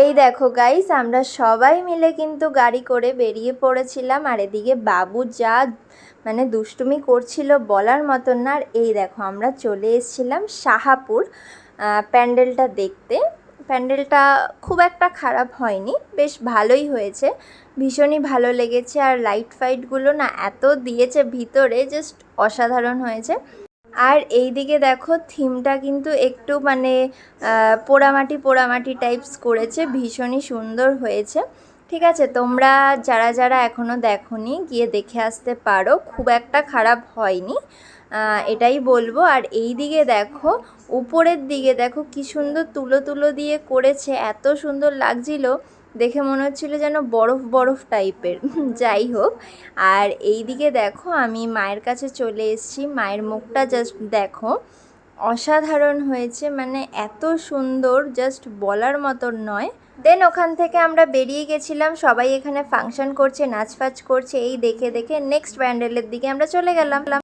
এই দেখো গাইস আমরা সবাই মিলে কিন্তু গাড়ি করে বেরিয়ে পড়েছিলাম। আর এদিকে বাবু যা মানে দুষ্টুমি করছিল বলার মতন না। আর এই দেখো, আমরা চলে এসেছিলাম শাহাপুর প্যান্ডেলটা দেখতে। প্যান্ডেলটা খুব একটা খারাপ হয়নি, বেশ ভালোই হয়েছে। ভীষণই ভালো লেগেছে। আর লাইট ফাইটগুলো না এত দিয়েছে ভিতরে জাস্ট অসাধারণ হয়েছে। আর এই দিকে দেখো থিমটা কিন্তু একটু মানে পোড়ামাটি পোড়ামাটি টাইপস করেছে, ভীষণই সুন্দর হয়েছে। ঠিক আছে, তোমরা যারা যারা এখনও দেখোনি, গিয়ে দেখে আসতে পারো। খুব একটা খারাপ হয়নি এটাই বলব। আর এই দিকে দেখো, উপরের দিকে দেখো কি সুন্দর তুলো তুলো দিয়ে করেছে, এত সুন্দর লাগছিল। দেখে মনে হচ্ছিল যেন বরফ বরফ টাইপের। যাই হোক, আর এই দিকে দেখো আমি মায়ের কাছে চলে এসেছি। মায়ের মুখটা জাস্ট দেখো, অসাধারণ হয়েছে মানে এত সুন্দর জাস্ট বলার মতন নয়। দেন ওখান থেকে আমরা বেরিয়ে গেছিলাম, সবাই এখানে ফাংশন করছে, নাচ ফাচ করছে, এই দেখে দেখে নেক্সট প্যান্ডেলের দিকে আমরা চলে গেলাম।